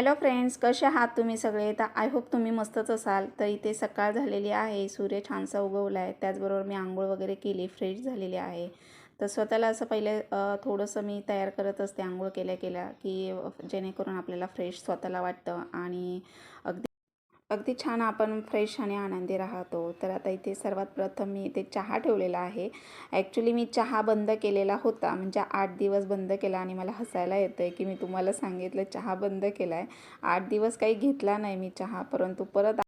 Hello friends कसे आहात तुम्ही सगळे? तर आय होप तुम्ही मस्तच असाल. तर इथे सकाळ झालेली आहे सूर्य छानसा उगवला आहे त्याचबरोबर मी आंघोळ वगैरे केली फ्रेश झालेली आहे. तर स्वतःला असं पहिले थोडंसं मी तयार करत असते आंघोळ केल्या केल्या की जेणेकरून आपल्याला फ्रेश स्वतःला वाटतं आणि अगदी अगदी छान आपण फ्रेश आणि आनंदी राहतो. तर आता इथे सर्वात प्रथम मी इथे चहा ठेवलेला आहे. ॲक्च्युली मी चहा बंद केलेला होता. म्हणजे आठ दिवस बंद केला आणि मला हसायला येतं आहे की मी तुम्हाला सांगितलं चहा बंद केला आहे आठ दिवस काही घेतला नाही मी चहा परंतु परत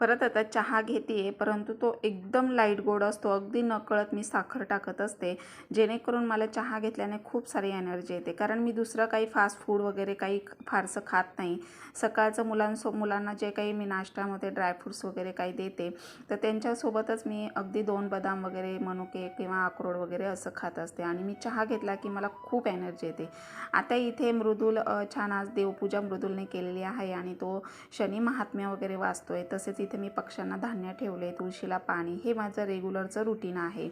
परत आता चहा घेते परंतु तो एकदम लाइट गोड असतो. अगदी नकळत मी साखर टाकत असते. जेणेकरून मला चहा घेतल्याने खूप सारी एनर्जी येते. कारण मी दुसरं काही फास्ट फूड वगैरे काही फारसं खात नाही. सकाळचं मुलांसो मुलांना जे काही मी नाश्त्यामध्ये ड्रायफ्रूट्स वगैरे काही देते तर त्यांच्यासोबतच मी अगदी दोन बदाम वगैरे मनुके किंवा अक्रोड वगैरे असं खात असते. आणि मी चहा घेतला की मला खूप एनर्जी येते. आता इथे मृदुल छान आज देवपूजा मृदुलने केलेली आहे आणि तो शनी महात्म्य वगैरे वाचतोय. तसेच इथे मी पक्ष्यांना धान्य ठेवले तुळशीला पाणी हे माझं रेग्युलरचं रुटीन आहे.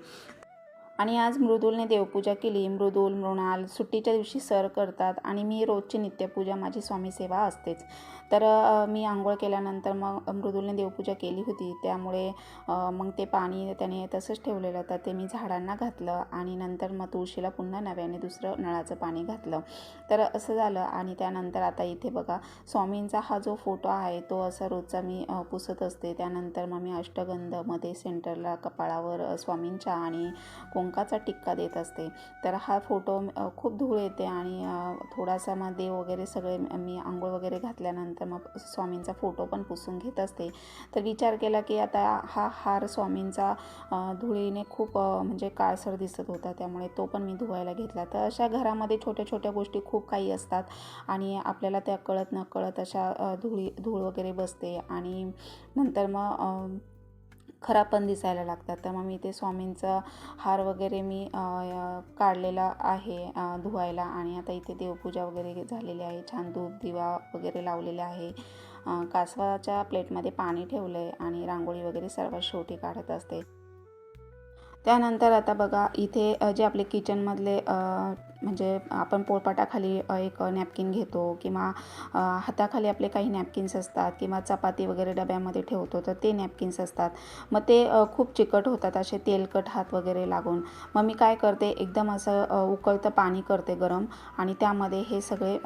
आणि आज मृदुलने देवपूजा केली. मृदुल मृणाल सुट्टीच्या दिवशी सर करतात आणि मी रोजची नित्यपूजा माझी स्वामी सेवा असतेच. तर मी आंघोळ केल्यानंतर मग मृदुलने देवपूजा केली होती. त्यामुळे मग ते पाणी त्याने तसंच ठेवलेलं. तर ते मी झाडांना घातलं आणि नंतर मग तुळशीला पुन्हा नव्याने दुसरं नळाचं पाणी घातलं. तर असं झालं आणि त्यानंतर आता इथे बघा स्वामींचा हा जो फोटो आहे तो असा रोजचा मी पुसत असते. त्यानंतर मग मी अष्टगंधमध्ये सेंटरला कपाळावर स्वामींच्या आणि कुंकाचा टिक्का देत असते. तर हा फोटो खूप धूळ येते आणि थोडासा मग देव वगैरे सगळे मी आंघोळ वगैरे घातल्यानंतर मग स्वामींचा फोटो पण पुसून घेत असते. तर विचार केला की आता हा हार स्वामींचा धुळीने खूप म्हणजे काळसर दिसत होता. त्यामुळे तो पण मी धुवायला घेतला. तर अशा घरामध्ये छोट्या छोट्या गोष्टी खूप काही असतात आणि आपल्याला त्या कळत न कळत अशा धुळी धूळ वगैरे बसते आणि नंतर मग खराब पण दिसायला लागतात. तर मग मी ते स्वामींचा हार वगैरे मी काढलेला आहे धुवायला. आणि आता इथे देवपूजा वगैरे झालेली आहे. छान धूप दिवा वगैरे लावलेले आहे. कासवाच्या प्लेटमध्ये पाणी ठेवलं आहे आणि रांगोळी वगैरे सर्वात शेवटी काढत असते. त्यानंतर आता बघा इथे जे आपले किचनमधले म्हणजे आपण पोळपाटाखाली एक नॅपकिन घेतो किंवा हाताखाली आपले काही नॅपकिन्स असतात किंवा चपाती वगैरे डब्यामध्ये ठेवतो तर ते नॅपकिन्स असतात. मग ते खूप चिकट होतात असे तेलकट हात वगैरे लागून. मग मी काय करते एकदम असं उकळतं पाणी करते गरम आणि त्यामध्ये हे सगळे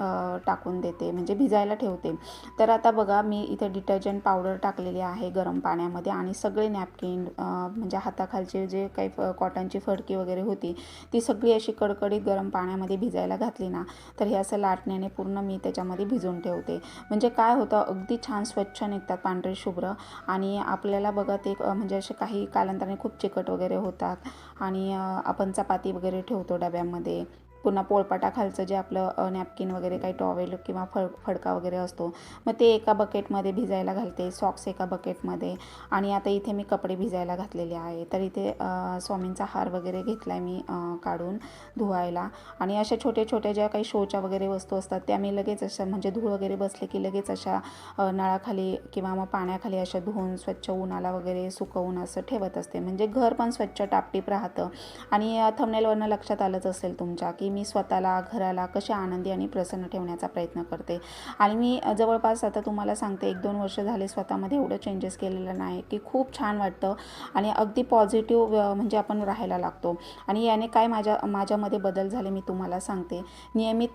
टाकून देते म्हणजे भिजायला ठेवते. तर आता बघा मी इथे डिटर्जंट पावडर टाकलेली आहे गरम पाण्यामध्ये आणि सगळे नॅपकिन म्हणजे हाताखालचे जे काही फ कॉटनची फडकी वगैरे होती ती सगळी अशी कडकडीत गरम पाणी पाण्यामध्ये भिजायला घातली ना तर हे असं लाटण्याने पूर्ण मी त्याच्यामध्ये भिजून ठेवते. म्हणजे काय होतं अगदी छान स्वच्छ निघतात पांढरे शुभ्र आणि आपल्याला बघा ते म्हणजे असे काही कालांतराने खूप चिकट वगैरे होतात आणि आपण चपाती वगैरे ठेवतो डब्यामध्ये. पुन्हा पोळपाटाखालचं जे आपलं नॅपकिन वगैरे काही टॉवेल किंवा फड फडका वगैरे असतो मग ते एका बकेटमध्ये भिजायला घालते सॉक्स एका बकेटमध्ये आणि आता इथे मी कपडे भिजायला घातलेले आहे. तर इथे स्वामींचा हार वगैरे घेतला आहे मी काढून धुवायला. आणि अशा छोट्या छोट्या ज्या काही शोच्या वगैरे वस्तू असतात त्या मी लगेच अशा म्हणजे धूळ वगैरे बसले की लगेच अशा नळाखाली किंवा मग पाण्याखाली अशा धुवून स्वच्छ उन्हाला वगैरे सुकवून असं ठेवत असते. म्हणजे घर पण स्वच्छ टापटीप राहतं. आणि थंबनेलवरनं लक्षात आलंच असेल तुमच्या की मी स्वतःला घराला कशा आनंदी आणि प्रसन्न ठेवण्याचा प्रयत्न करते? आणि मी जवळपास आता तुम्हाला सांगते एक दोन वर्ष झाले स्वतःमध्ये एवढं चेंजेस केलेलं नाही की खूप छान वाटतं आणि अगदी पॉझिटिव्ह म्हणजे आपण राहायला लागतो. आणि याने काय माझ्या माझ्यामध्ये बदल झाले मी तुम्हाला सांगते. नियमित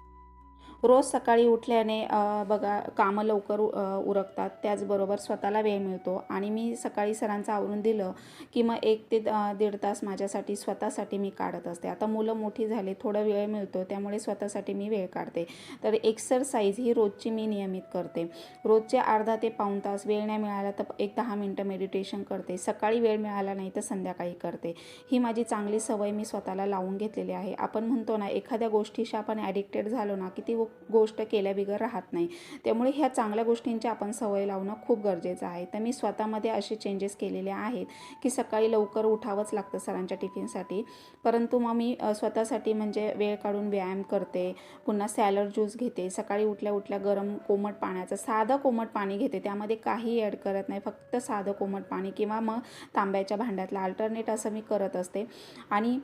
रोज सकाळी उठल्याने बघा कामं लवकर उरकतात. त्याचबरोबर स्वतःला वेळ मिळतो. आणि मी सकाळी सरांचं आवरून दिलं की मग एक ते दीड तास माझ्यासाठी स्वतःसाठी मी काढत असते. आता मुलं मोठी झाली थोडा वेळ मिळतो त्यामुळे स्वतःसाठी मी वेळ काढते. तर एक्सरसाइज ही रोजची मी नियमित करते. रोजचे अर्धा ते पाऊण तास वेळ नाही मिळाला तर एक दहा मिनटं मेडिटेशन करते. सकाळी वेळ मिळाला नाही तर संध्याकाळी करते. ही माझी चांगली सवय मी स्वतःला लावून घेतलेली आहे. आपण म्हणतो ना एखाद्या गोष्टीशी आपण ॲडिक्टेड झालो ना की ती गोष्ट केल्याबिगर राहत नाही. त्यामुळे ह्या चांगल्या गोष्टींची आपण सवय लावणं खूप गरजेचं आहे. तर मी स्वतःमध्ये असे चेंजेस केलेले आहेत की सकाळी लवकर उठावंच लागतं सरांच्या टिफिनसाठी. परंतु मग मी स्वतःसाठी म्हणजे वेळ काढून व्यायाम करते पुन्हा सॅलड ज्यूस घेते सकाळी उठल्या उठल्या गरम कोमट पाण्याचं साधं कोमट पाणी घेते. त्यामध्ये काही ॲड करत नाही फक्त साधं कोमट पाणी किंवा मग तांब्याच्या भांड्यातलं अल्टरनेट असं मी करत असते. आणि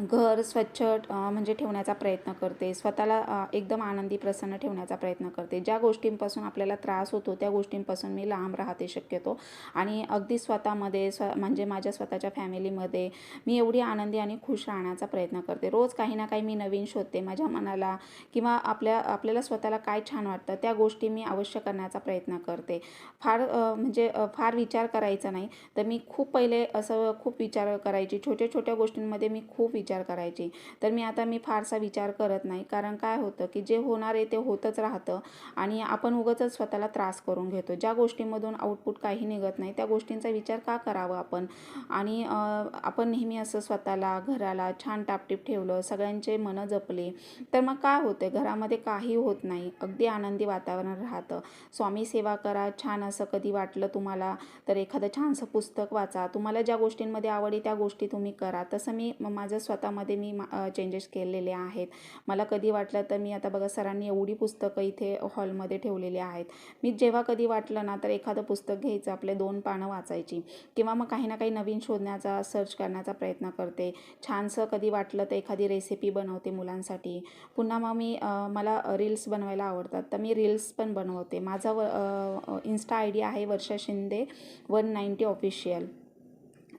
घर स्वच्छ म्हणजे ठेवण्याचा प्रयत्न करते. स्वतःला एकदम आनंदी प्रसन्न ठेवण्याचा प्रयत्न करते. ज्या गोष्टींपासून आपल्याला त्रास होतो त्या गोष्टींपासून मी लांब राहते शक्यतो. आणि अगदी स्वतःमध्ये स्व म्हणजे माझ्या स्वतःच्या फॅमिलीमध्ये मी एवढी आनंदी आणि खुश राहण्याचा प्रयत्न करते. रोज काही ना काही मी नवीन शोधते माझ्या मनाला किंवा आपल्या आपल्याला स्वतःला काय छान वाटतं त्या गोष्टी मी अवश्य करण्याचा प्रयत्न करते. फार म्हणजे फार विचार करायचा नाही. तर मी खूप पहिले असं खूप विचार करायची. छोट्या छोट्या गोष्टींमध्ये मी खूप विचार करायची. तर मी आता मी फारसा विचार करत नाही. कारण काय होतं की जे होणार आहे ते होतच राहतं आणि आपण उगाच स्वतःला त्रास करून घेतो. ज्या गोष्टींमधून आउटपुट काही निघत नाही त्या गोष्टींचा विचार का करावा आपण? आणि आपण नेहमी असं स्वतःला घराला छान टापटीप ठेवलं सगळ्यांचे मनं जपले तर मग काय होतं घरामध्ये काही होत नाही. अगदी आनंदी वातावरण राहतं. स्वामी सेवा करा छान असं कधी वाटलं तुम्हाला तर एखादं छानसं पुस्तक वाचा. तुम्हाला ज्या गोष्टींमध्ये आवडी त्या गोष्टी तुम्ही करा. तसं मी माझं स्वतःमध्ये मी चेंजेस केलेले आहेत. मला कधी वाटलं तर मी आता बघा सरांनी एवढी पुस्तकं इथे हॉलमध्ये ठेवलेली आहेत. मी जेव्हा कधी वाटलं ना तर एखादं पुस्तक घ्यायचं आपले दोन पानं वाचायची. किंवा मग काही ना काही नवीन शोधण्याचा सर्च करण्याचा प्रयत्न करते. छानसं कधी वाटलं तर एखादी रेसिपी बनवते मुलांसाठी. पुन्हा मग मी मला रील्स बनवायला आवडतात तर मी रील्स पण बनवते. माझा व इन्स्टा आय डी आहे Varsha Shinde one ninety official.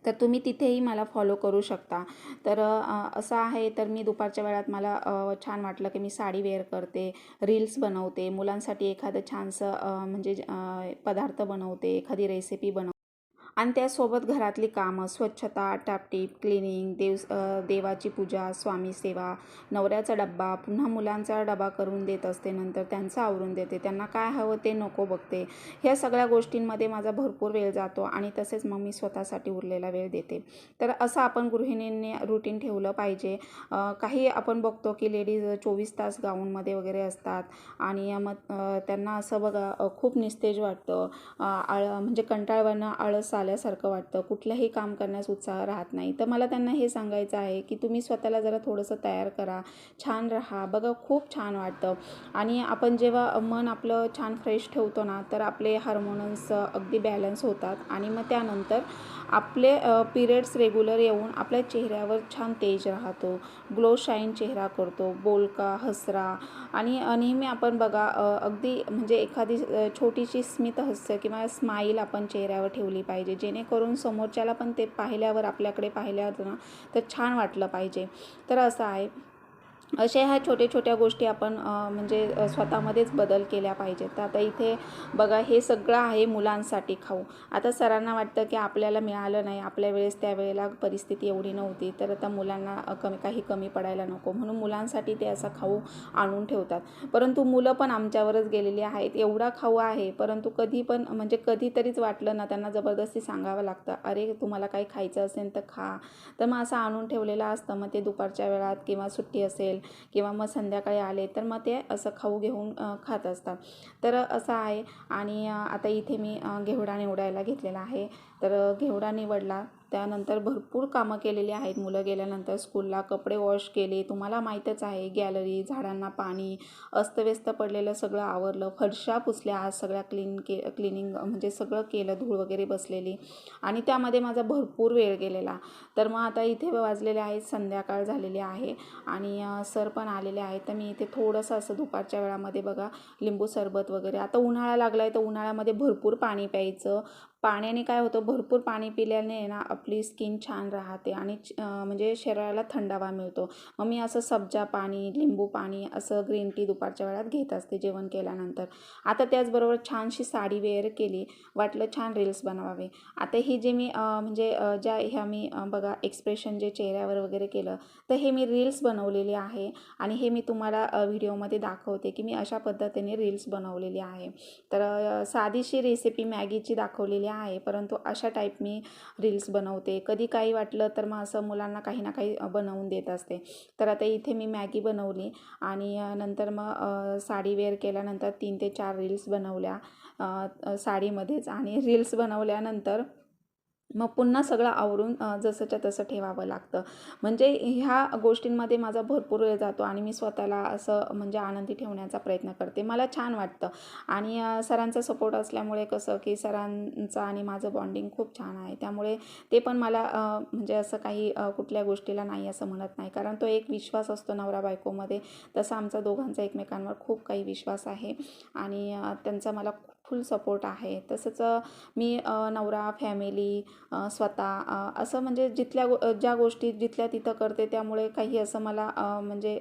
तर तुम्ही तिथेही मला फॉलो करू शकता. तर असं आहे तर मी दुपारच्या वेळात मला छान वाटलं की मी साडी वेअर करते रील्स बनवते मुलांसाठी एखादं छानसं म्हणजे पदार्थ बनवते एखादी रेसिपी बनव आणि त्यासोबत घरातली कामं स्वच्छता टापटीप क्लिनिंग देव देवाची पूजा स्वामी सेवा नवऱ्याचा डब्बा पुन्हा मुलांचा डबा करून देत असते नंतर त्यांचं आवरून देते त्यांना काय हवं ते नको बघते. ह्या सगळ्या गोष्टींमध्ये माझा भरपूर वेळ जातो आणि तसेच मग मी स्वतःसाठी उरलेला वेळ देते. तर असं आपण गृहिणींनी रुटीन ठेवलं पाहिजे. काही आपण बघतो की लेडीज चोवीस तास गाऊनमध्ये वगैरे असतात आणि मग त्यांना असं बघा खूप निस्तेज वाटतं. आळ म्हणजे कंटाळवानं आळस आल्यासारखं वाटतं. कुठलंही काम करण्यास उत्साह राहत नाही. तर मला त्यांना हे सांगायचं आहे की तुम्ही स्वतःला जरा थोडंसं तयार करा. छान राहा. बघा खूप छान वाटतं. आणि आपण जेव्हा मन आपलं छान फ्रेश ठेवतो ना तर आपले हार्मोन्स अगदी बॅलन्स होतात. आणि मग त्यानंतर आपले पिरियड्स रेग्युलर येऊन आपल्या चेहऱ्यावर छान तेज राहतो. ग्लो शाईन चेहरा करतो. बोलका हसरा आणि नेहमी आपण बघा अगदी म्हणजे एखादी छोटीशी स्मितहस्य किंवा स्माईल आपण चेहऱ्यावर ठेवली पाहिजे. जेणेकरून समोरच्याला पण ते पाहिल्यावर आपल्याकडे पाहिल्यावर ना तर छान वाटलं पाहिजे. तर असं आहे. अशा ह्या छोट्या छोट्या गोष्टी आपण म्हणजे स्वतःमध्येच बदल केल्या पाहिजेत. तर आता इथे बघा हे सगळं आहे मुलांसाठी खाऊ. आता सरांना वाटतं की आपल्याला मिळालं नाही. आपल्या वेळेस त्यावेळेला परिस्थिती एवढी नव्हती. तर आता मुलांना कमी काही कमी पडायला नको. म्हणून मुलांसाठी ते असा खाऊ आणून ठेवतात. परंतु मुलं पण आमच्यावरच गेलेली आहेत. एवढा खाऊ आहे. परंतु कधी पण म्हणजे कधीतरीच वाटलं ना त्यांना जबरदस्ती सांगावं लागतं. अरे तुम्हाला काही खायचं असेल तर खा. तर मग असं आणून ठेवलेलं असतं. मग ते दुपारच्या वेळात किंवा सुट्टी असेल किंवा मग संध्याकाळी आले तर मग ते असं खाऊ घेऊन खात असतात. तर असं आहे आणि आता इथे मी घेवडा निवडायला घेतलेला आहे. तर घेवडा निवडला. त्यानंतर भरपूर कामं केलेली आहेत. मुलं गेल्यानंतर स्कूलला कपडे वॉश केले. तुम्हाला माहीतच आहे गॅलरी झाडांना पाणी अस्तव्यस्त पडलेलं सगळं आवरलं. फरशा पुसल्या आज सगळ्या क्लीन के क्लिनिंग म्हणजे सगळं केलं धूळ वगैरे बसलेली. आणि त्यामध्ये माझा भरपूर वेळ गेलेला. तर मग आता इथे वाजलेले आहेत संध्याकाळ झालेली आहे. आणि सर पण आलेले आहेत. तर मी इथे थोडंसं असं दुपारच्या वेळामध्ये बघा लिंबू सरबत वगैरे. आता उन्हाळा लागला आहे तर उन्हाळ्यामध्ये भरपूर पाणी प्यायचं. पाण्याने काय होतं भरपूर पाणी पिल्याने ना आपली स्किन छान राहते आणि म्हणजे शरीराला थंडावा मिळतो. मग मी असं सब्जा पाणी लिंबू पाणी असं ग्रीन टी दुपारच्या वेळात घेत असते जेवण केल्यानंतर. आता त्याचबरोबर छानशी साडी वेअर केली वाटलं छान रील्स बनवावे. आता ही जे मी म्हणजे ज्या ह्या मी बघा एक्सप्रेशन जे चेहऱ्यावर वगैरे केलं तर हे मी रील्स बनवलेली आहे आणि हे मी तुम्हाला व्हिडिओमध्ये दाखवते की मी अशा पद्धतीने रील्स बनवलेली आहे. तर साधीशी रेसिपी मॅगीची दाखवलेली आहे. परंतु अशा टाईप मी रील्स बनवते. कधी काही वाटलं तर मग असं मुलांना काही ना काही बनवून देत असते. तर आता इथे मी मॅगी बनवली आणि नंतर मग साडी वेअर केल्यानंतर तीन ते चार रील्स बनवल्या साडीमध्येच. आणि रील्स बनवल्यानंतर मग पुन्हा सगळं आवरून जसंच्या तसं ठेवावं लागतं. म्हणजे ह्या गोष्टींमध्ये माझा भरपूर वेळ जातो आणि मी स्वतःला असं म्हणजे आनंदी ठेवण्याचा प्रयत्न करते. मला छान वाटतं. आणि सरांचा सपोर्ट असल्यामुळे कसं की सरांचं आणि माझं बॉन्डिंग खूप छान आहे. त्यामुळे ते पण मला म्हणजे असं काही कुठल्या गोष्टीला नाही असं म्हणत नाही. कारण तो एक विश्वास असतो नवरा बायकोमध्ये. तसा आमचा दोघांचा एकमेकांवर खूप काही विश्वास आहे. आणि त्यांचा मला फुल सपोर्ट आहे. तसंच मी नवरा फॅमिली स्वतः असं म्हणजे जिथल्या गो ज्या गोष्टी जिथल्या तिथं करते त्यामुळे काही असं मला म्हणजे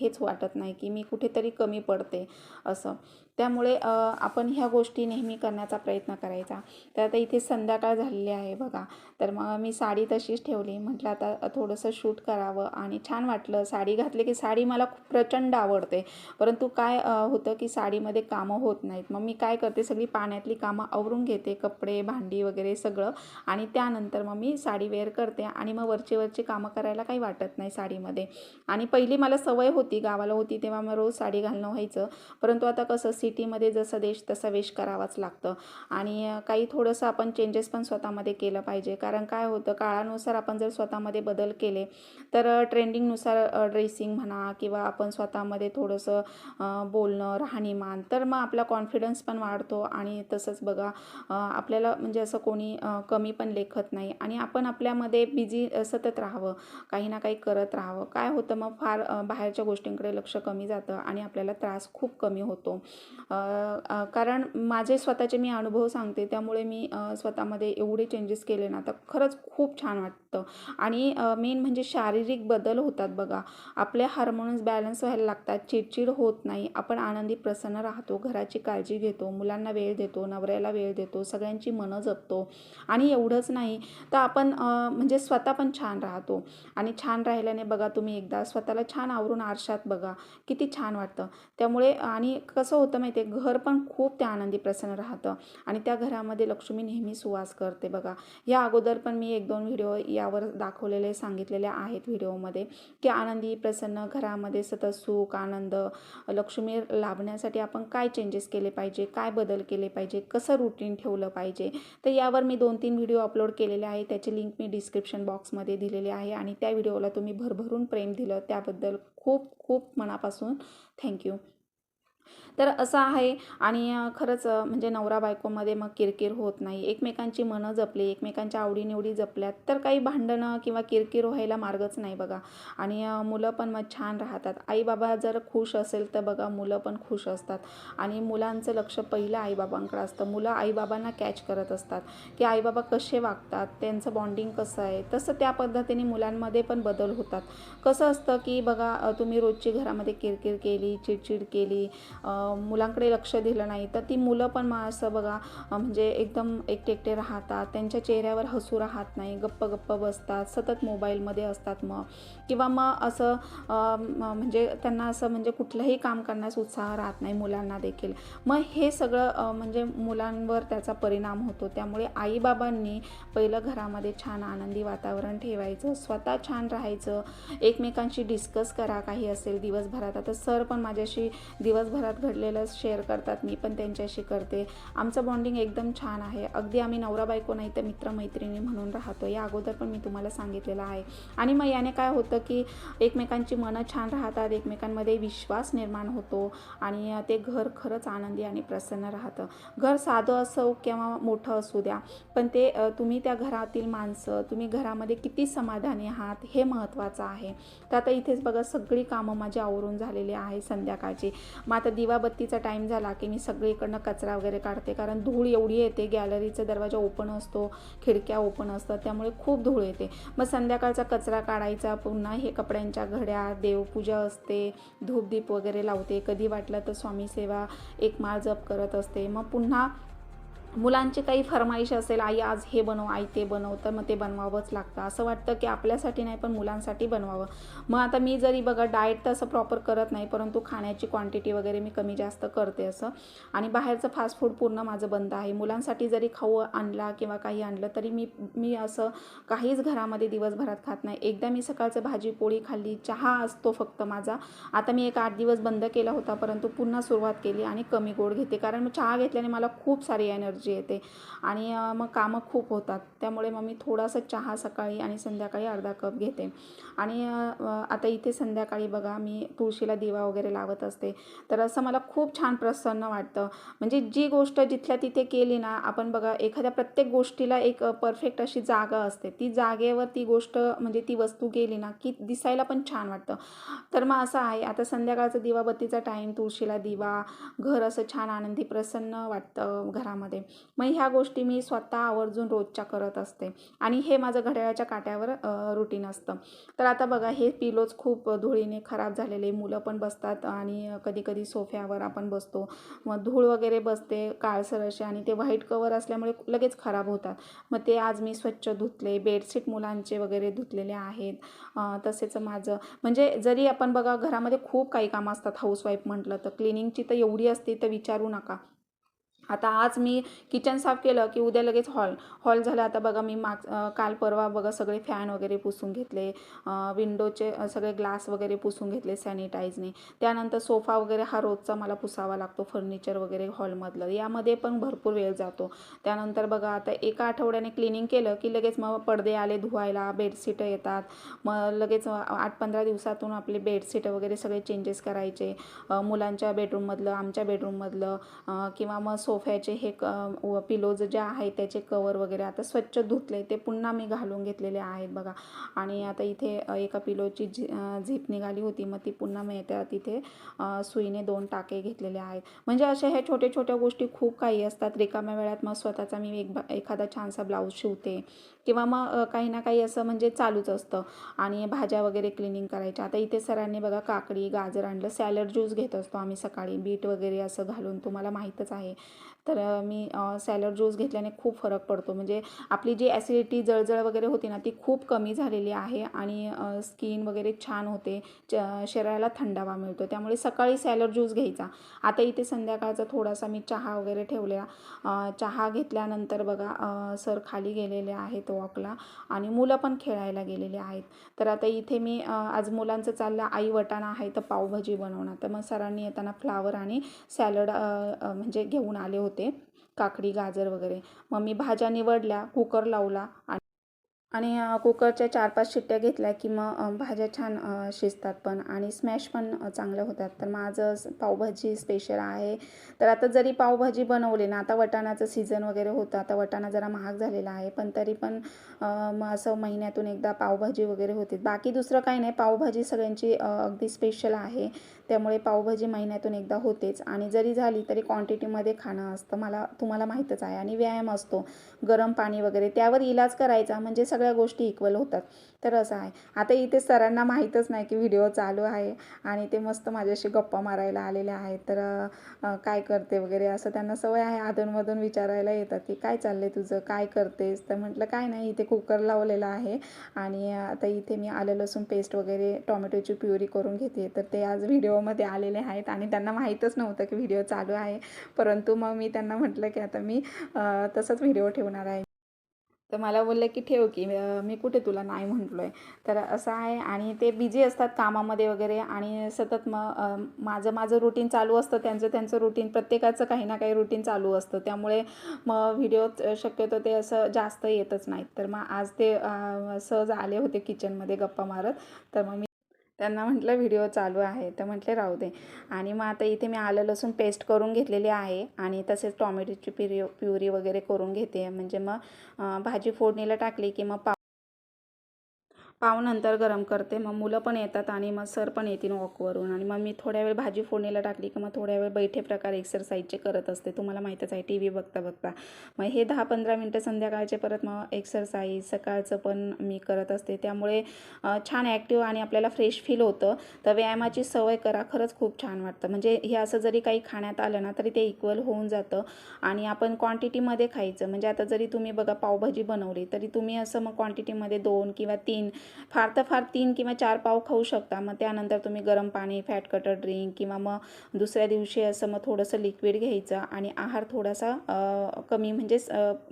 हेच वाटत नाही की मी कुठेतरी कमी पडते असं. त्यामुळे आपण ह्या गोष्टी नेहमी करण्याचा प्रयत्न करायचा. तर आता इथे संध्याकाळ झालेली आहे बघा. तर मग मी साडी तशीच ठेवली. म्हटलं आता थोडंसं शूट करावं आणि छान वाटलं. साडी घातली की साडी मला खूप प्रचंड आवडते. परंतु काय होतं की साडीमध्ये कामं होत नाहीत. मग मी काय करते सगळी पाण्यातली कामं आवरून घेते. कपडे भांडी वगैरे सगळं. आणि त्यानंतर मग मी साडी वेअर करते. आणि मग वरची वरची कामं करायला काही वाटत नाही साडीमध्ये. आणि पहिली मला सवय होती गावाला होती तेव्हा मग रोज साडी घालणं व्हायचं. परंतु आता कसं सिटीमध्ये जसं देश तसा वेश करावाच लागतं. आणि काही थोडंसं आपण चेंजेस पण स्वतःमध्ये केलं पाहिजे. कारण काय होतं काळानुसार आपण जर स्वतःमध्ये बदल केले तर ट्रेंडिंगनुसार ड्रेसिंग म्हणा किंवा आपण स्वतःमध्ये थोडंसं बोलणं राहणीमान तर मग आपला कॉन्फिडन्स पण वाढतो. आणि तसंच बघा आपल्याला म्हणजे असं कोणी कमी पण लेखत नाही. आणि आपण आपल्यामध्ये बिझी सतत राहावं काही ना काही करत राहावं. काय होतं मग फार बाहेरच्या गोष्टींकडे लक्ष कमी जातं आणि आपल्याला त्रास खूप कमी होतो. कारण माझे स्वतःचे मी अनुभव सांगते त्यामुळे मी स्वतःमध्ये एवढे चेंजेस केले ना तर खरंच खूप छान वाटतं. आणि मेन म्हणजे शारीरिक बदल होतात बघा. आपले हार्मोन्स बॅलन्स व्हायला लागतात चिडचिड होत नाही आपण आनंदी प्रसन्न राहतो घराची काळजी घेतो मुलांना वेळ देतो नवऱ्याला वेळ देतो सगळ्यांची मनं जपतो. आणि एवढंच नाही तर आपण म्हणजे स्वतः पण छान राहतो. आणि छान राहिल्याने बघा तुम्ही एकदा स्वतःला छान आवरून आरशात बघा किती छान वाटतं. त्यामुळे आणि कसं होतं माहिती आहे घर पण खूप त्या आनंदी प्रसन्न राहतं. आणि त्या घरामध्ये लक्ष्मी नेहमी सुवास करते बघा. या अगोदर पण मी एक दोन व्हिडिओ यावर दाखवलेले सांगितलेले आहेत व्हिडिओमध्ये की आनंदी प्रसन्न घरामध्ये सतत सुख आनंद लक्ष्मी लाभण्यासाठी आपण काय चेंजेस केले पाहिजे काय बदल केले पाहिजे कसं रुटीन ठेवलं पाहिजे तर यावर मी दोन तीन व्हिडिओ अपलोड केलेले आहे त्याची लिंक मी डिस्क्रिप्शन बॉक्समध्ये दिलेली आहे आणि त्या व्हिडिओला तुम्ही भरभरून प्रेम दिलं. त्याबद्दल खूप खूप मनापासून थँक्यू तर असं आहे. आणि खरंच म्हणजे नवरा बायकोमध्ये मग किरकिर होत नाही. एकमेकांची मनं जपली एकमेकांच्या आवडीनिवडी जपल्यात तर काही भांडणं किंवा किरकिर व्हायला मार्गच नाही बघा. आणि मुलं पण मग छान राहतात. आईबाबा जर खुश असेल तर बघा मुलं पण खुश असतात. आणि मुलांचं लक्ष पहिलं आईबाबांकडे असतं. मुलं आईबाबांना कॅच करत असतात. की आईबाबा कसे वागतात? त्यांचं बॉन्डिंग कसं आहे? तसं त्या पद्धतीने मुलांमध्ये पण बदल होतात. कसं असतं की बघा तुम्ही रोजची घरामध्ये किरकिर केली चिडचिड केली मुलांकडे लक्ष दिलं नाही तर ती मुलं पण मग असं बघा म्हणजे एकदम एकटे एकटे राहतात त्यांच्या चेहऱ्यावर हसू राहत नाही गप्प गप्प बसतात सतत मोबाईलमध्ये असतात मग. किंवा मग असं म्हणजे त्यांना असं म्हणजे कुठलंही काम करण्यास उत्साह राहत नाही मुलांना देखील. मग हे सगळं म्हणजे मुलांवर त्याचा परिणाम होतो. त्यामुळे आईबाबांनी पहिलं घरामध्ये छान आनंदी वातावरण ठेवायचं स्वतः छान राहायचं एकमेकांशी डिस्कस करा काही असेल दिवसभरात. आता सर पण माझ्याशी दिवसभरात घड घडलेलं शेअर करतात मी पण त्यांच्याशी करते. आमचं बॉन्डिंग एकदम छान आहे. अगदी आम्ही नवरा बायको नाही तर मित्रमैत्रिणी म्हणून राहतो या अगोदर पण मी तुम्हाला सांगितलेलं आहे. आणि मग याने काय होतं की एकमेकांची मनं छान राहतात एकमेकांमध्ये विश्वास निर्माण होतो आणि ते घर खरंच आनंदी आणि प्रसन्न राहतं. घर साधं असो किंवा मोठं असू द्या पण ते तुम्ही त्या घरातील माणसं तुम्ही घरामध्ये किती समाधानी आहात हे महत्त्वाचं आहे. तर आता इथेच बघा सगळी कामं माझी आवरून झालेली आहे संध्याकाळची. मग आता दिवा दिवाबत्तीचा टाईम झाला की मी सगळीकडनं कचरा वगैरे काढते. कारण धूळ एवढी येते गॅलरीचा दरवाजा ओपन असतो खिडक्या ओपन असतात त्यामुळे खूप धूळ येते. मग संध्याकाळचा कचरा काढायचा पुन्हा हे कपड्यांच्या घड्या देवपूजा असते धूपदीप वगैरे लावते. कधी वाटलं तर स्वामी सेवा एक माळ जप करत असते. मग पुन्हा मुलांची काही फरमाईश असेल आई आज हे बनव आई ते बनव तर मग ते बनवावंच लागतं. असं वाटतं की आपल्यासाठी नाही पण मुलांसाठी बनवावं. मग आता मी जरी बघा डाएट तर असं प्रॉपर करत नाही परंतु खाण्याची क्वांटिटी वगैरे मी कमी जास्त करते असं. आणि बाहेरचं फास्ट फूड पूर्ण माझं बंद आहे. मुलांसाठी जरी खाऊ आणला किंवा काही आणलं तरी मी मी असं काहीच घरामध्ये दिवसभरात खात नाही. एकदा मी सकाळचं भाजी पोळी खाल्ली चहा असतो फक्त माझा. आता मी एक आठ दिवस बंद केला होता परंतु पुन्हा सुरुवात केली आणि कमी गोड घेते. कारण मग चहा घेतल्याने मला खूप सारी एनर्जी एनर्जी येते. आणि मग कामं खूप होतात. त्यामुळे मग मी थोडासा चहा सकाळी आणि संध्याकाळी अर्धा कप घेते. आणि आता इथे संध्याकाळी बघा मी तुळशीला दिवा वगैरे लावत असते. तर असं मला खूप छान प्रसन्न वाटतं. म्हणजे जी गोष्ट जिथल्या तिथे केली ना आपण बघा एखाद्या प्रत्येक गोष्टीला एक परफेक्ट अशी जागा असते. ती जागेवर ती गोष्ट म्हणजे ती वस्तू गेली ना की दिसायला पण छान वाटतं. तर मग असं आहे आता संध्याकाळचा दिवाबत्तीचा टाईम तुळशीला दिवा घर असं छान आनंदी प्रसन्न वाटतं घरामध्ये. मग ह्या गोष्टी मी स्वतः आवर्जून रोजच्या करत असते. आणि हे माझं घड्याळाच्या काट्यावर रुटीन असतं. तर आता बघा हे पिलोज खूप धुळीने खराब झालेले. मुलं पण बसतात आणि कधीकधी सोफ्यावर आपण बसतो. मग धूळ वगैरे बसते काळसर असे आणि ते व्हाईट कवर असल्यामुळे लगेच खराब होतात. मग ते आज मी स्वच्छ धुतले. बेडशीट मुलांचे वगैरे धुतलेले आहेत. तसेच माझं. म्हणजे जरी आपण बघा घरामध्ये खूप काही कामं असतात हाऊसवाईफ म्हटलं तर. क्लिनिंगची तर एवढी असते तर विचारू नका. आता आज मी किचन साफ केलं की उद्या लगेच हॉल हॉल झालं आता बघा मी माग काल परवा बघा सगळे फॅन वगैरे पुसून घेतले विंडोचे सगळे ग्लास वगैरे पुसून घेतले सॅनिटाईजने त्यानंतर सोफा वगैरे हा रोजचा मला पुसावा लागतो फर्निचर वगैरे हॉलमधलं यामध्ये पण भरपूर वेळ जातो. त्यानंतर बघा आता एका आठवड्याने क्लिनिंग केलं की लगेच मग पडदे आले धुवायला बेडशीटं येतात. मग लगेच आठ पंधरा दिवसातून आपले बेडशीट वगैरे सगळे चेंजेस करायचे. मुलांच्या बेडरूममधलं आमच्या बेडरूममधलं किंवा मग सोफ्याचे हे क पिलोज जे आहे त्याचे कवर वगैरे आता स्वच्छ धुतले ते पुन्हा मी घालून घेतलेले आहेत बघा. आणि आता इथे एका पिलोची झी झीप निघाली होती मग ती पुन्हा मी त्या तिथे सुईने दोन टाके घेतलेले आहेत. म्हणजे अशा ह्या छोट्या छोट्या गोष्टी खूप काही असतात. रिकाम्या वेळात मग स्वतःचा मी एक एखादा छानसा ब्लाऊज शिवते. किंवा मग काही ना काही असं म्हणजे चालूच असतं. आणि भाज्या वगैरे क्लिनिंग करायच्या. आता इथे सरांनी बघा काकडी गाजर आणलं सॅलड ज्यूस घेत असतो आम्ही सकाळी. बीट वगैरे असं घालून तुम्हाला माहीतच आहे. तर मी सॅलड ज्यूस घेतल्याने खूप फरक पडतो. म्हणजे आपली जी ॲसिडिटी जळजळ वगैरे होती ना ती खूप कमी झालेली आहे आणि स्किन वगैरे छान होते. च शरीराला थंडावा मिळतो. त्यामुळे सकाळी सॅलड ज्यूस घ्यायचा. आता इथे संध्याकाळचा थोडासा मी चहा वगैरे ठेवलेला चहा घेतल्यानंतर बघा सर खाली गेलेले आहेत वॉकला आणि मुलं पण खेळायला गेलेले आहेत. तर आता इथे मी आज मुलांचं चाललं आई वटाणा आहे तर पावभाजी बनवणार. तर मग सरांनी येताना फ्लावर आणि सॅलड म्हणजे घेऊन आले होते. काकडी गाजर वगैरे. मग मी भाज्या निवडल्या कुकर लावला आणि आणि कुकरच्या चार पाच शिट्ट्या घेतल्या की मग भाज्या छान शिजतात पण आणि स्मॅश पण चांगल्या होतात. तर माझं पावभाजी स्पेशल आहे. तर आता जरी पावभाजी बनवली ना आता वटाणाचं सीझन वगैरे होतं. आता वटाणा जरा महाग झालेला आहे. पण तरी पण मग असं महिन्यातून एकदा पावभाजी वगैरे होते. बाकी दुसरं काही नाही. पावभाजी सगळ्यांची अगदी स्पेशल आहे. त्यामुळे पावभाजी महिन्यातून एकदा होतेच. आणि जरी झाली तरी क्वांटिटीमध्ये खाणं असतं. मला तुम्हाला माहीतच आहे. आणि व्यायाम असतो. गरम पाणी वगैरे त्यावर इलाज करायचा. म्हणजे सगळ्या गोष्टी इक्वल होतात. तर असं आहे. आता इथे सरांना माहीतच नाही की व्हिडिओ चालू आहे आणि ते मस्त माझ्याशी गप्पा मारायला आलेले आहेत. तर काय करते वगैरे असं त्यांना सवय आहे. अधूनमधून विचारायला येतात की काय चाललं तुझं? काय करतेस? तर म्हटलं काय नाही इथे कुकर लावलेला आहे आणि आता इथे मी आलं लसूण पेस्ट वगैरे टोमॅटोची प्युरी करून घेते. तर ते आज व्हिडिओमध्ये आलेले आहेत आणि त्यांना माहीतच नव्हतं की व्हिडिओ चालू आहे. परंतु मग मी त्यांना म्हटलं की आता मी तसंच व्हिडिओ ठेवणार आहे. तर मला बोलले की ठेव की मी कुठे तुला नाही म्हटलो आहे तर असं आहे आणि ते बिझी असतात कामामध्ये वगैरे आणि सतत मग माझं माझं रुटीन चालू असतं त्यांचं त्यांचं रुटीन प्रत्येकाचं काही ना काही रुटीन चालू असतं. त्यामुळे मग व्हिडिओ शक्यतो ते असं जास्त येतच नाहीत. तर मग आज ते सहज आले होते किचनमध्ये गप्पा मारत. तर मग मी त्यांना म्हटलं व्हिडिओ चालू आहे तर म्हटले राहू दे. आणि मग आता इथे मी आलं लसूण पेस्ट करून घेतलेली आहे आणि तसेच टॉमॅटोची प्युरी प्युरी वगैरे करून घेते. म्हणजे मग भाजी फोडणीला टाकली की मग पाव पावनंतर गरम करते. मग मुलं पण येतात आणि मग सर पण येतील वॉकवरून. आणि मग मी थोड्या वेळ भाजी फोडणीला टाकली की मग थोड्या वेळ बैठे प्रकार एक्सरसाइजचे करत असते. तुम्हाला माहीतच आहे टी व्ही बघता बघता. मग हे दहा पंधरा मिनटं संध्याकाळचे परत मग एक्सरसाइज सकाळचं पण मी करत असते. त्यामुळे छान ॲक्टिव्ह आणि आपल्याला फ्रेश फील होतं. तर व्यायामाची सवय करा खरंच खूप छान वाटतं. म्हणजे हे असं जरी काही खाण्यात आलं ना तरी ते इक्वल होऊन जातं. आणि आपण क्वांटिटीमध्ये खायचं. म्हणजे आता जरी तुम्ही बघा पावभाजी बनवली तरी तुम्ही असं मग क्वांटिटीमध्ये दोन किंवा तीन फार तर फार तीन किंवा चार पाव खाऊ शकता. मग त्यानंतर तुम्ही गरम पाणी फॅट कटर ड्रिंक किंवा मग दुसऱ्या दिवशी असं मग थोडंसं लिक्विड घ्यायचं आणि आहार थोडासा कमी म्हणजे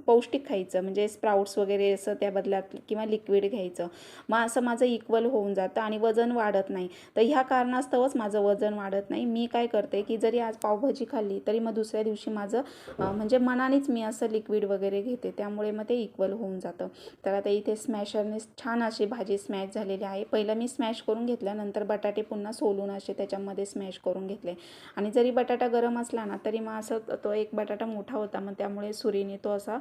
पौष्टिक खायचं. म्हणजे स्प्राउट्स वगैरे असं त्या बदल्यात किंवा लिक्विड घ्यायचं. मग असं माझं इक्वल होऊन जातं आणि वजन वाढत नाही. तर ह्या कारणास्तवच माझं वजन वाढत नाही. मी काय करते की जरी आज पावभाजी खाल्ली तरी मग दुसऱ्या दिवशी माझं म्हणजे मनानेच मी असं लिक्विड वगैरे घेते. त्यामुळे मग ते इक्वल होऊन जातं. तर आता इथे स्मॅशरने छान अशी भाजी स्मॅश झालेली आहे. पहिलं मी स्मॅश करून घेतल्यानंतर बटाटे पुन्हा सोलून असे त्याच्यामध्ये स्मॅश करून घेतले. आणि जरी बटाटा गरम असला ना तरी मग असं तो एक बटाटा मोठा होता मग त्यामुळे सुरीने तो असा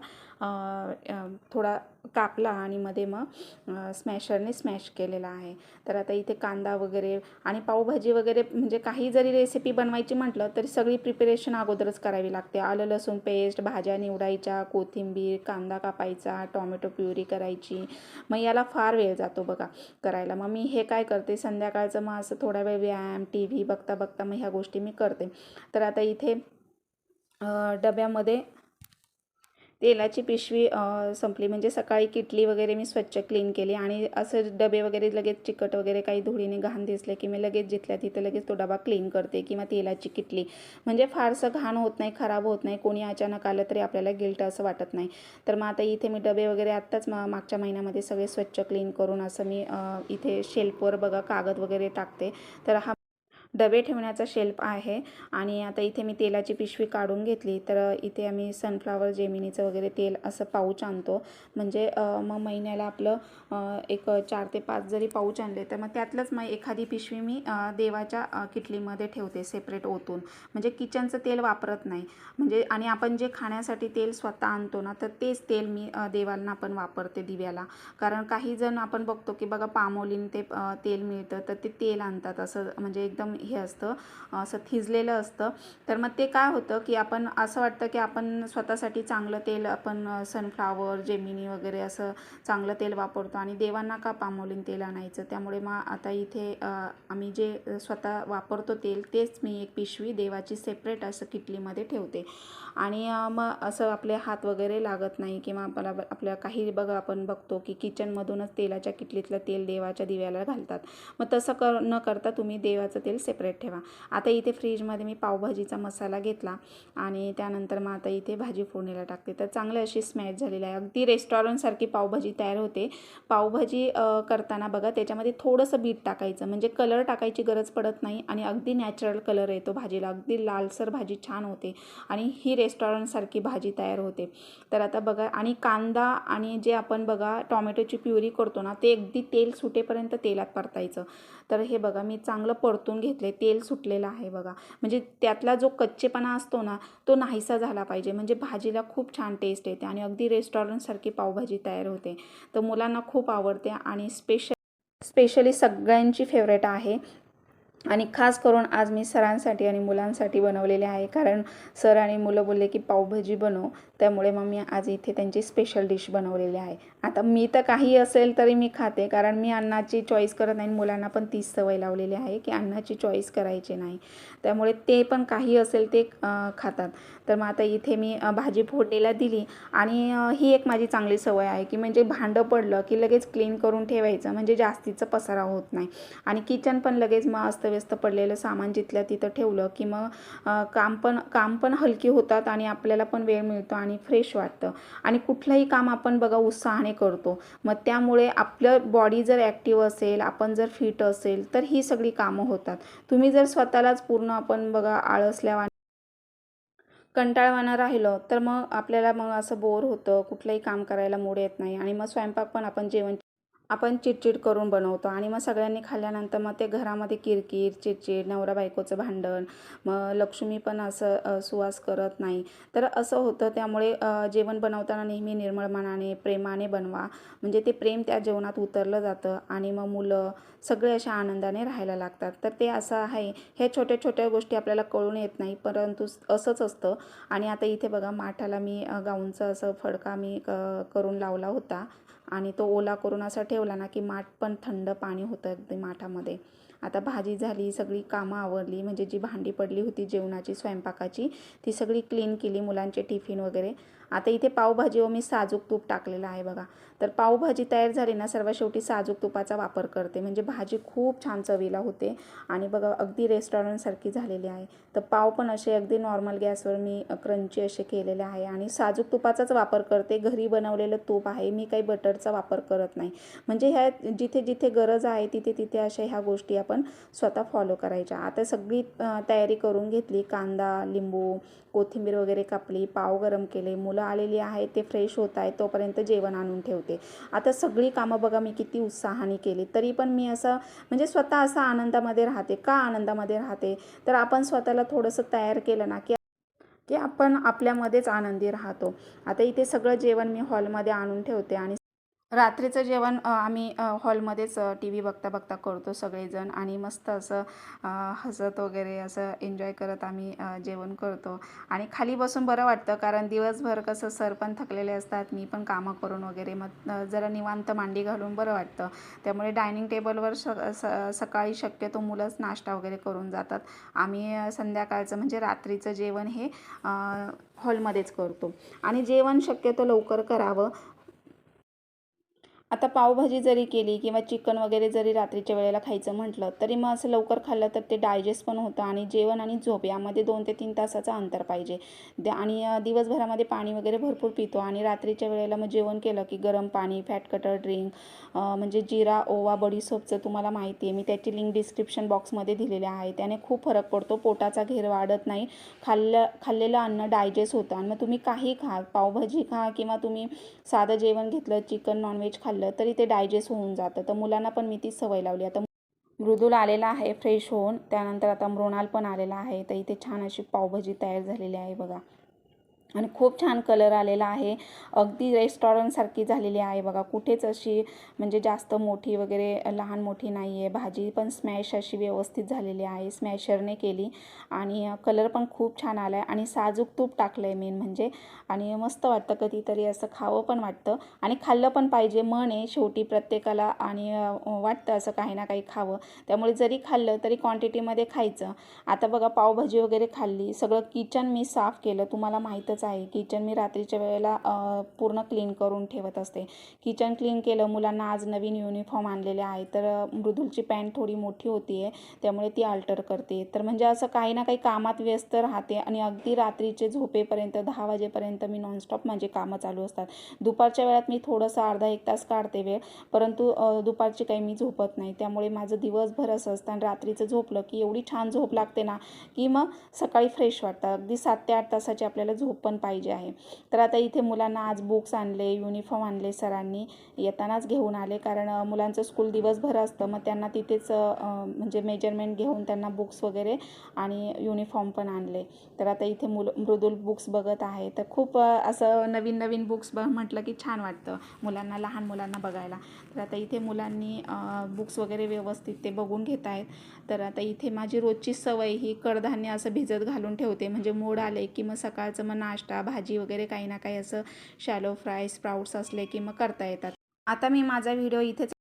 थोडा कापला आणि मध्ये मग स्मॅशरने स्मॅश केलेला आहे. तर आता इथे कांदा वगैरे आणि पावभाजी वगैरे म्हणजे काही जरी रेसिपी बनवायची म्हटलं तरी सगळी प्रिपरेशन अगोदरच करावी लागते. आलं लसूण पेस्ट भाज्या निवडायच्या कोथिंबीर कांदा कापायचा टॉमॅटो प्युरी करायची. मग याला फार वेळ जातो बघा करायला. मग मी हे काय करते संध्याकाळचं मग असं थोडा वेळ व्यायाम टी व्ही बघता बघता मग ह्या गोष्टी मी करते. तर आता इथे डब्यामध्ये तेलाची पिशवी संपली. म्हणजे सकाळी किटली वगैरे मी स्वच्छ क्लीन केली आणि असं डबे वगैरे लगेच चिकट वगैरे काही धुळीने घाण दिसले की मी लगेच जिथल्या तिथं लगेच तो डबा क्लीन करते किंवा तेलाची किटली. म्हणजे फारसं घाण होत नाही खराब होत नाही. कोणी अचानक आलं तरी आपल्याला गिल्ट असं वाटत नाही. तर मग आता इथे मी डबे वगैरे आत्ताच मा मागच्या महिन्यामध्ये सगळे स्वच्छ क्लीन करून असं मी इथे शेल्फवर बघा कागद वगैरे टाकते. तर हा डबे ठेवण्याचा शेल्फ आहे. आणि आता इथे मी तेलाची पिशवी काढून घेतली. तर इथे आम्ही सनफ्लावर जेमिनीचं वगैरे तेल असं पाऊच आणतो. म्हणजे मग महिन्याला आपलं एक चार ते पाच जरी पाऊच आणले तर मग त्यातलंच मग एखादी पिशवी मी देवाच्या किटलीमध्ये ठेवते सेपरेट ओतून. म्हणजे किचनचं तेल वापरत नाही. म्हणजे आणि आपण जे खाण्यासाठी तेल स्वतः आणतो ना तर तेच तेल मी देवांना पण वापरते दिव्याला. कारण काही जण आपण बघतो की बघा पामोलीन ते तेल मिळतं तर ते तेल आणतात. असं म्हणजे एकदम हे असतं असं थिजलेलं असतं. तर मग ते काय होतं की आपण असं वाटतं की आपण स्वतःसाठी चांगलं तेल आपण सनफ्लावर जेमिनी वगैरे असं चांगलं तेल वापरतो आणि देवांना का पामोलीन तेल आणायचं? त्यामुळे मग आता इथे आम्ही जे स्वतः वापरतो तेल तेच मी एक पिशवी देवाची सेपरेट असं किटलीमध्ये ठेवते. आणि मग असं आपले हात वगैरे लागत नाही किंवा आपल्याला आपल्या काही बघा आपण बघतो की किचनमधूनच तेलाच्या किटलीतलं तेल देवाच्या दिव्याला घालतात. मग तसं कर न करता तुम्ही देवाचं तेल सेपरेट ठेवा. आता इथे फ्रीजमध्ये मी पावभाजीचा मसाला घेतला आणि त्यानंतर मग आता इथे भाजी फोडणीला टाकते. तर चांगली अशी स्मॅच झालेली आहे. अगदी रेस्टॉरंटसारखी पावभाजी तयार होते. पावभाजी करताना बघा त्याच्यामध्ये थोडंसं बीट टाकायचं. म्हणजे कलर टाकायची गरज पडत नाही आणि अगदी नॅचरल कलर येतो भाजीला. अगदी लालसर भाजी छान होते आणि ही रेस्टॉरंटसारखी भाजी तयार होते. तर आता बघा आणि कांदा आणि जे आपण बघा टॉमॅटोची प्युरी करतो ना ते अगदी तेल सुटेपर्यंत तेलात परतायचं. तर हे बघा मी चांगलं परतून घेतले तेल सुटलेलं आहे बघा. म्हणजे त्यातला जो कच्चेपणा असतो ना तो नाहीसा झाला पाहिजे. म्हणजे भाजीला खूप छान टेस्ट येते आणि अगदी रेस्टॉरंटसारखी पावभाजी तयार होते. तर मुलांना खूप आवडते आणि स्पेशल स्पेशली सगळ्यांची फेवरेट आहे. आणि खास करून आज मी सरांसाठी आणि मुलांसाठी बनवलेले आहे. कारण सर आणि मुलं बोलले की पावभाजी बनव. त्यामुळे मग मी आज इथे त्यांची स्पेशल डिश बनवलेली आहे. आता मी तर काही असेल तरी मी खाते कारण मी अन्नाची चॉईस करत नाही मुलांना पण तीच सवय लावलेली आहे की अन्नाची चॉईस करायची नाही. त्यामुळे ते पण काही असेल ते खातात. तर मग आता इथे मी भाजी फोडणीला दिली आणि ही एक माझी चांगली सवय आहे की म्हणजे भांडं पडलं की लगेच क्लीन करून ठेवायचं म्हणजे जास्तीचं पसारा होत नाही. आणि किचन पण लगेच मग अस्तव्यस्त पडलेलं सामान जिथल्या तिथं ठेवलं की मग काम पण काम पण हलकी होतात आणि आपल्याला पण वेळ मिळतो आणि फ्रेश वाटतं. आणि कुठलंही काम आपण बघा उत्साहाने करतो. मग त्यामुळे आपलं बॉडी जर ॲक्टिव्ह असेल आपण जर फिट असेल तर ही सगळी कामं होतात. तुम्ही जर स्वतःलाच पूर्ण आपण बघा आळसल्यावा कंटाळवाणं राहिलं तर मग आपल्याला मग असं बोर होतं. कुठलंही काम करायला मूड येत नाही. आणि मग स्वयंपाक पण आपण जेवण आपण चिडचिड करून बनवतो आणि मग सगळ्यांनी खाल्ल्यानंतर मग ते घरामध्ये किरकिर चिडचिड नवरा बायकोचं भांडण मग लक्ष्मी पण असं सुवास करत नाही. तर असं होतं त्यामुळे जेवण बनवताना नेहमी निर्मळ मनाने प्रेमाने बनवा. म्हणजे ते प्रेम त्या जेवणात उतरलं जातं आणि मग मुलं सगळे अशा आनंदाने राहायला लागतात. तर ते असं आहे. हे छोट्या छोट्या गोष्टी आपल्याला कळून येत नाही परंतु असंच असतं. आणि आता इथे बघा माठाला मी गाऊनचं असं फडका मी क करून लावला होता. आणि तो ओला करून असा ठेवला ना की माठ पण थंड पाणी होतं अगदी माठामध्ये. आता भाजी झाली सगळी कामं आवरली म्हणजे जी भांडी पडली होती जेवणाची स्वयंपाकाची ती सगळी क्लीन केली मुलांचे टिफिन वगैरे. आता इथे पावभाजीवर मी साजूक तूप टाकलेलं आहे बघा. तर पावभाजी तयार झाली ना सर्वात शेवटी साजूक तुपाचा वापर करते. म्हणजे भाजी खूप छान चवीला होते. आणि बघा अगदी रेस्टॉरंटसारखी झालेली आहे. तर पाव पण असे अगदी नॉर्मल गॅसवर मी क्रंची असे केलेले आहे. आणि साजूक तुपाचाच वापर करते. घरी बनवलेलं तूप आहे. मी काही बटरचा वापर करत नाही. म्हणजे ह्या जिथे जिथे गरज आहे तिथे तिथे अशा ह्या गोष्टी आपण स्वतः फॉलो करायच्या. आता सगळी तयारी करून घेतली. कांदा लिंबू कोथिंबीर वगैरे कापली. पाव गरम केले. मुलं आलेली आहेत ते फ्रेश होत आहे तोपर्यंत जेवण आणून ठेवते. आता सगळी कामं बघा मी किती उत्साहाने केली. तरी पण मी असं म्हणजे स्वतः असं आनंदामध्ये राहते. का आनंदामध्ये राहते? तर आपण स्वतःला थोडंसं तयार केलं ना की की आपण आपल्यामध्येच आनंदी राहतो. आता इथे सगळं जेवण मी हॉलमध्ये आणून ठेवते आणि रात्रीचं जेवण आम्ही हॉलमध्येच टी व्ही बघता बघता करतो सगळेजण आणि मस्त असं हसत वगैरे असं एन्जॉय करत आम्ही जेवण करतो. आणि खाली बसून बरं वाटतं कारण दिवसभर कसं सर पण थकलेले असतात मी पण कामं करून वगैरे मग जरा निवांत मांडी घालून बरं वाटतं. त्यामुळे डायनिंग टेबलवर स स सकाळी शक्यतो मुलंच नाश्ता वगैरे करून जातात. आम्ही संध्याकाळचं म्हणजे रात्रीचं जेवण हे हॉलमध्येच करतो. आणि जेवण शक्यतो लवकर करावं. आता पावभाजी जरी केली किंवा चिकन वगैरे जरी रात्रीच्या वेळेला खायचं म्हटलं तरी मग असं लवकर खाल्लं तर ते डायजेस्ट पण होतं आणि जेवण आणि झोप यामध्ये दोन ते तीन तासाचं अंतर पाहिजे. आणि दिवसभरामध्ये पाणी वगैरे भरपूर पितो आणि रात्रीच्या वेळेला मग जेवण केलं की गरम पाणी फॅट कटर ड्रिंक म्हणजे जिरा ओवा बडीसोपचं तुम्हाला माहिती आहे मी त्याची लिंक डिस्क्रिप्शन बॉक्समध्ये दिलेली आहे. त्याने खूप फरक पडतो पोटाचा घेर वाढत नाही खाल्लं खाल्लेलं अन्न डायजेस्ट होतं. आणि मग तुम्ही काही खा पावभाजी खा किंवा तुम्ही साधं जेवण घेतलं चिकन नॉनव्हेज खाल्लं तरी ते डायजेस्ट होऊन जातं. तर मुलांना पण मी ती सवय लावली. आता मृदूल आलेला आहे फ्रेश होऊन त्यानंतर आता मृणाल पण आलेला आहे. तर इथे छान अशी पावभाजी तयार झालेली आहे बघा. आणि खूप छान कलर आलेला आहे. अगदी रेस्टॉरंटसारखी झालेली आहे बघा. कुठेच अशी म्हणजे जास्त मोठी वगैरे लहान मोठी नाही आहे भाजी पण स्मॅश अशी व्यवस्थित झालेली आहे. स्मॅशरने केली. आणि कलर पण खूप छान आला आहे आणि साजूक तूप टाकलं आहे मेन म्हणजे. आणि मस्त वाटतं कधीतरी असं खावं पण वाटतं. आणि खाल्लं पण पाहिजे. मन आहे शेवटी प्रत्येकाला. आणि वाटतं असं काही ना काही खावं. त्यामुळे जरी खाल्लं तरी क्वांटिटीमध्ये खायचं. आता बघा पावभाजी वगैरे खाल्ली. सगळं किचन मी साफ केलं. तुम्हाला माहीतच आहे. किचन मी रात्रीच्या वेळेला पूर्ण क्लीन करून ठेवत असते. किचन क्लीन केलं मुलांना आज नवीन युनिफॉर्म आणलेले आहे तर मृदुलची पॅन्ट थोडी मोठी होती आहे त्यामुळे ती अल्टर करते. तर म्हणजे असं काही ना काही कामात व्यस्त राहते आणि अगदी रात्रीचे झोपेपर्यंत दहा वाजेपर्यंत मी नॉनस्टॉप माझे कामं चालू असतात. दुपारच्या वेळात मी थोडंसं अर्धा एक तास काढते वेळ परंतु दुपारची काही मी झोपत नाही. त्यामुळे माझं दिवसभर असं असतं आणि रात्रीचं झोपलं की एवढी छान झोप लागते ना की मग सकाळी फ्रेश वाटतं. अगदी सात ते आठ तासाची आपल्याला झोप पण पाहिजे आहे. तर आता इथे मुलांना आज बुक्स आणले युनिफॉर्म आणले सरांनी. येतानाच घेऊन आले कारण मुलांचं स्कूल दिवसभर असतं. मग त्यांना तिथेच म्हणजे मेजरमेंट घेऊन त्यांना बुक्स वगैरे आणि युनिफॉर्म पण आणले. तर आता इथे मुल मृदुल बुक्स बघत आहे. तर खूप असं नवीन नवीन बुक्स ब म्हटलं की छान वाटतं मुलांना लहान मुलांना बघायला. तर आता इथे मुलांनी बुक्स वगैरे व्यवस्थित ते बघून घेत आहेत. तर आता इथे माझी रोजची सवय ही कडधान्य असं भिजत घालून ठेवते. म्हणजे मोड आले की मग सकाळचं मग नाश्ता भाजी वगैरे काही ना काही असं शॅलो फ्राय स्प्राउट्स असले की मग करता येतात. आता मी माझा व्हिडिओ इथेच